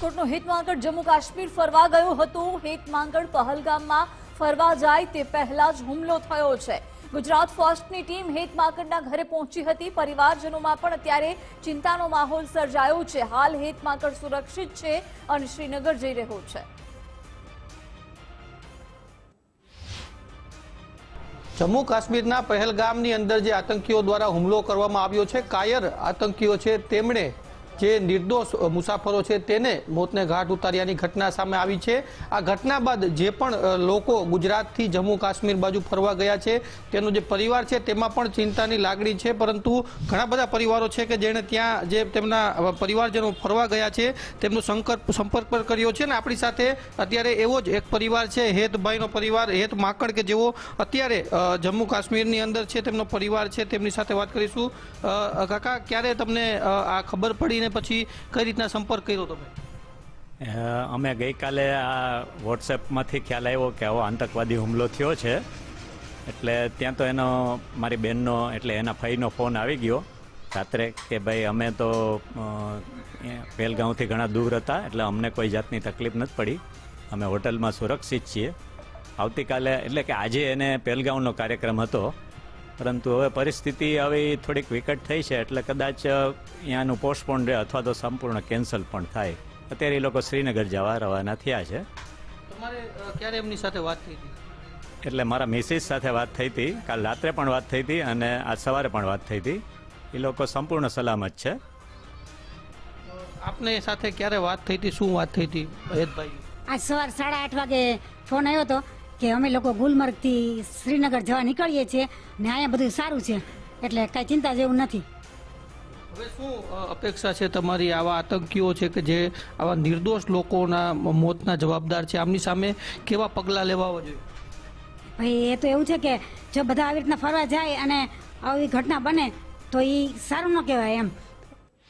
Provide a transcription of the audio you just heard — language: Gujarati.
રાજકોટનો હિતમાંગડ જમ્મુ કાશ્મીર ફરવા ગયો હતો. હિત માંકડ પહલગામમાં ફરવા જાય તે પહેલા જ હુમલો થયો છે. ગુજરાત ફર્સ્ટની ટીમ હિતમાંકડના ઘરે પહોંચી હતી. પરિવારજનોમાં પણ અત્યારે ચિંતાનો માહોલ સર્જાયો છે. હાલ હિતમાંકડ સુરક્ષિત છે અને શ્રીનગર જઈ રહ્યો છે. જમ્મુ કાશ્મીરના પહેલગામની અંદર જે આતંકીઓ દ્વારા હુમલો કરવામાં આવ્યો છે, કાયર આતંકીઓ છે, તેમણે જે નિર્દોષ મુસાફરો છે તેને મોતને ઘાટ ઉતાર્યાની ઘટના સામે આવી છે. આ ઘટના બાદ જે પણ લોકો ગુજરાતથી જમ્મુ કાશ્મીર બાજુ ફરવા ગયા છે, તેનો જે પરિવાર છે તેમાં પણ ચિંતાની લાગણી છે. પરંતુ ઘણા બધા પરિવારો છે કે જેણે ત્યાં જે તેમના પરિવારજનો ફરવા ગયા છે, તેમનો સંકલ્પ, સંપર્ક પણ કર્યો છે. ને આપણી સાથે અત્યારે એવો જ એક પરિવાર છે, હેતભાઈનો પરિવાર, હેત માકડ કે જેઓ અત્યારે જમ્મુ કાશ્મીરની અંદર છે, તેમનો પરિવાર છે. તેમની સાથે વાત કરીશું. કાકા, ક્યારે તમને આ ખબર પડી પછી કઈ રીતના સંપર્ક કર્યો તમે? અમે ગઈકાલે આ વોટ્સએપમાંથી ખ્યાલ આવ્યો કે આવો આતંકવાદી હુમલો થયો છે. એટલે ત્યાં તો એનો, મારી બેનનો, એટલે એના ભાઈનો ફોન આવી ગયો. રાત્રે કે ભાઈ, અમે તો પહેલગાંવથી ઘણા દૂર હતા, એટલે અમને કોઈ જાતની તકલીફ નથી પડી. અમે હોટલમાં સુરક્ષિત છીએ. આવતીકાલે, એટલે કે આજે એને પહેલગાંવનો કાર્યક્રમ હતો. પરંતુ હવે પરિસ્થિતિ હવે થોડીક વિકટ થઈ છે એટલે કદાચ અહીંયાનું પોસ્ટપોન રહે અથવા તો સંપૂર્ણ કેન્સલ પણ થાય. અત્યારે એ લોકો શ્રીનગર જવા રવાના થયા છે. તમારે ક્યારે એમની સાથે વાત થઈ હતી? એટલે મારા મિસિસ સાથે વાત થઈ હતી. કાલ રાત્રે પણ વાત થઈ હતી અને આજ સવારે પણ વાત થઈ હતી. એ લોકો સંપૂર્ણ સલામત છે. આપને સાથે ક્યારે વાત થઈ હતી? શું વાત થઈ હતી? આ આજ સવાર સાડા આઠ વાગે ફોન આવ્યો હતો. કે અમે લોકો ગુલમર્ગથી શ્રીનગર જવા નીકળીએ છીએ ને અહીંયા બધું સારું છે. એટલે કાંઈ ચિંતા જેવું નથી. હવે શું અપેક્ષા છે તમારી આવા આતંકીઓ છે કે જે આવા નિર્દોષ લોકોના મોતના જવાબદાર છે? આમની સામે કેવા પગલાં લેવા જોઈએ? ભાઈ એ તો એવું છે કે જો બધા આવી રીતના ફરવા જાય અને આવી ઘટના બને તો એ સારું ન કહેવાય એમ.